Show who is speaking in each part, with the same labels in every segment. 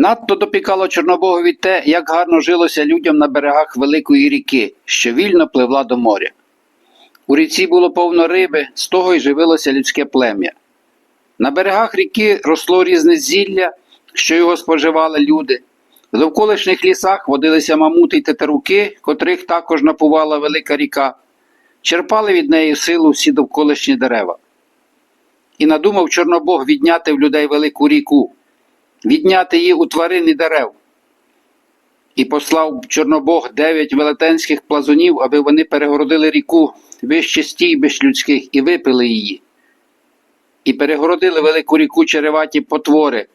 Speaker 1: Надто допікало Чорнобогові те, як гарно жилося людям на берегах великої ріки, що вільно пливла до моря. У ріці було повно риби, з того й живилося людське плем'я. На берегах ріки росло різне зілля, що його споживали люди. В довколишніх лісах водилися мамути й тетеруки, котрих також напувала велика ріка, черпали від неї силу всі довколишні дерева. І надумав Чорнобог відняти в людей велику ріку, відняти її у тварин і дерев. І послав Чорнобог дев'ять велетенських плазунів, аби вони перегородили ріку вище стійбищ людських і випили її. І перегородили велику ріку череваті потвори,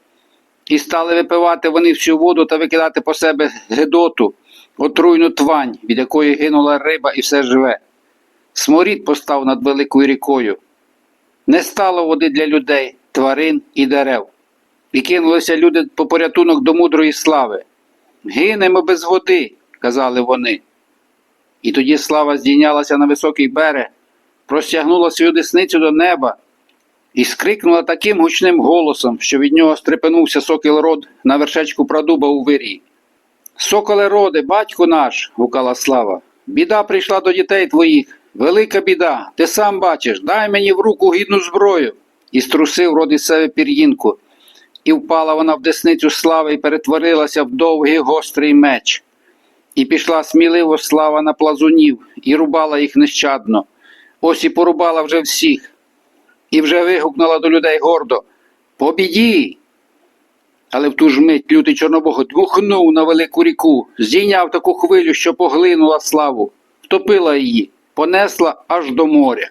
Speaker 1: і стали випивати вони всю воду та викидати по себе гидоту, отруйну твань, від якої гинула риба і все живе. Сморід постав над великою рікою. Не стало води для людей, тварин і дерев. І кинулися люди по порятунок до мудрої слави. Гинемо без води, казали вони. І тоді слава здійнялася на високий берег, простягнула свою десницю до неба і скрикнула таким гучним голосом, що від нього стрепенувся сокіл род на вершечку прадуба у вирі. Соколе роде, батько наш, гукала слава. Біда прийшла до дітей твоїх. Велика біда, ти сам бачиш, дай мені в руку гідну зброю. І струсив род себе пір'їнку. І впала вона в десницю слави і перетворилася в довгий гострий меч. І пішла сміливо слава на плазунів, і рубала їх нещадно. Ось і порубала вже всіх. І вже вигукнула до людей гордо Побіді! Але в ту ж мить лютий Чорнобог дмухнув на велику ріку, здійняв таку хвилю, що поглинула славу, втопила її, понесла аж до моря.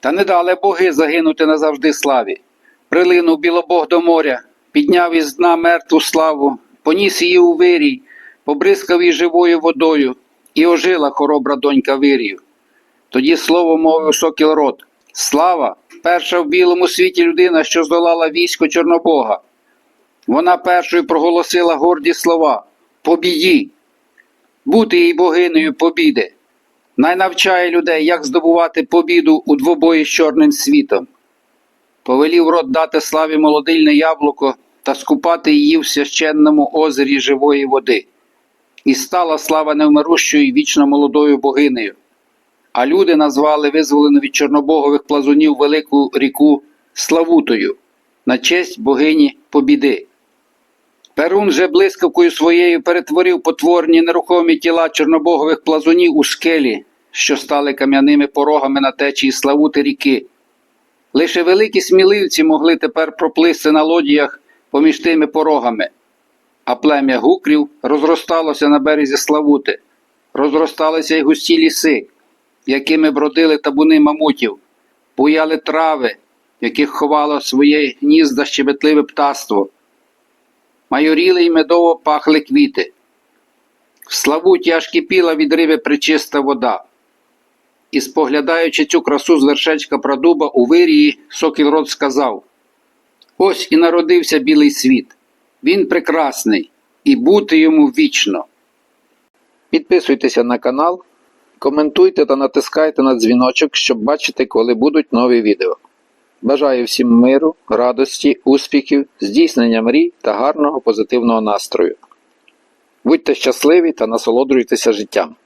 Speaker 1: Та не дали боги загинути назавжди славі. Прилинув білобог до моря, підняв із дна мертву славу, поніс її у вирій, побризкав її живою водою, і ожила хоробра донька вирію. Тоді слово мовив сокіл рот. Слава, перша в білому світі людина, що здолала військо Чорнобога. Вона першою проголосила горді слова Побіді! Бути їй богинею побіди. Най навчає людей, як здобувати побіду у двобої з чорним світом. Повелів род дати славі молодильне яблуко та скупати її в священному озері живої води. І стала слава невмирущою і вічно молодою богинею. А люди назвали визволену від чорнобогових плазунів велику ріку Славутою на честь богині Побіди. Перун же блискавкою своєю перетворив потворні нерухомі тіла чорнобогових плазунів у скелі, що стали кам'яними порогами на течії Славути ріки. Лише великі сміливці могли тепер проплисти на лодіях поміж тими порогами, а плем'я гукрів розросталося на березі Славути, розросталися й густі ліси, якими бродили табуни мамутів, буяли трави, в яких ховало своє гнізда щебетливе птаство. Майоріли й медово пахли квіти. В Славуті аж кипіла від риби причиста вода. І, споглядаючи цю красу з вершечка прадуба у вирії, Сокілрод сказав: Ось і народився білий світ. Він прекрасний, і бути йому вічно. Підписуйтеся на канал, коментуйте та натискайте на дзвіночок, щоб бачити, коли будуть нові відео. Бажаю всім миру, радості, успіхів, здійснення мрій та гарного позитивного настрою. Будьте щасливі та насолоджуйтеся життям.